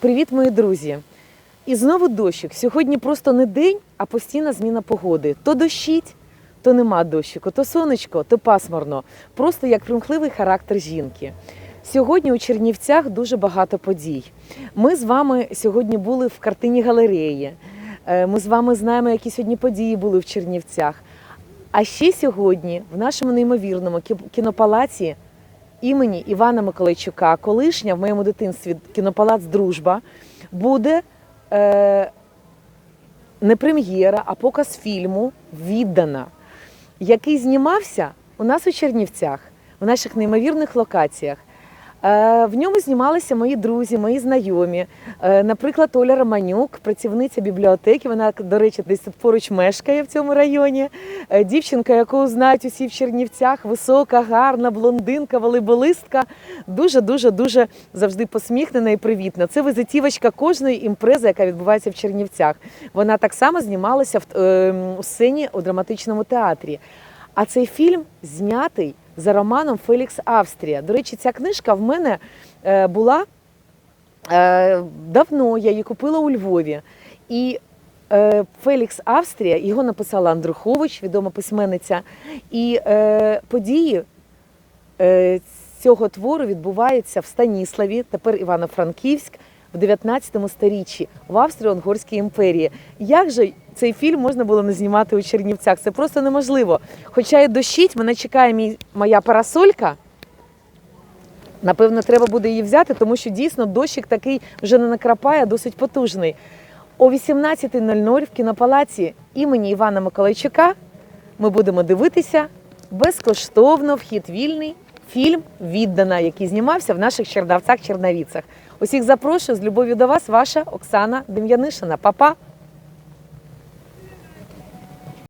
Привіт, мої друзі! І знову дощик. Сьогодні просто не день, а постійна зміна погоди. То дощить, то нема дощику, то сонечко, то пасмурно. Просто як примхливий характер жінки. Сьогодні у Чернівцях дуже багато подій. Ми з вами сьогодні були в картині галереї. Е, Ми з вами знаємо, які сьогодні події були в Чернівцях. А ще сьогодні в нашому неймовірному кінопалаці імені Івана Миколайчука, колишня в моєму дитинстві кінопалац Дружба, буде е, не прем'єра, а показ фільму Віддана, який знімався у нас у Чернівцях, в наших неймовірних локаціях. Е, В ньому знімалися мої друзі, мої знайомі. Е, Наприклад, Оля Романюк, працівниця бібліотеки. Вона, до речі, десь тут поруч мешкає в цьому районі. Е, Дівчинка, яку знають усі в Чернівцях, висока, гарна, блондинка, волейболистка. Дуже, дуже, дуже завжди посміхнена і привітна. Це визитівочка кожної імпрези, яка відбувається в Чернівцях. Вона так само знімалася в е, сцені у драматичному театрі. А цей фільм знятий за романом Фелікс Австрія. До речі, ця книжка в мене е, була е, давно, я її купила у Львові. І е, Фелікс Австрія, його написала Андрухович, відома письменниця. І події цього твору відбуваються в Станіславі, тепер Івано-Франківськ, в 19 сторіччі в Австро-Угорській імперії. Як же цей фільм можна було не знімати у Чернівцях? Це просто неможливо. Хоча і дощить, мене чекає мій, моя парасолька. Напевно, треба буде її взяти, тому що дійсно дощик такий вже не накрапає, досить потужний. О 18.00 в кінопалаці імені Івана Миколайчука ми будемо дивитися безкоштовно вхід вільний фільм Віддана, який знімався в наших Чернавцях Чернавіцях. Усіх запрошую з любов'ю до вас, ваша Оксана Дем'янишина. Па-па!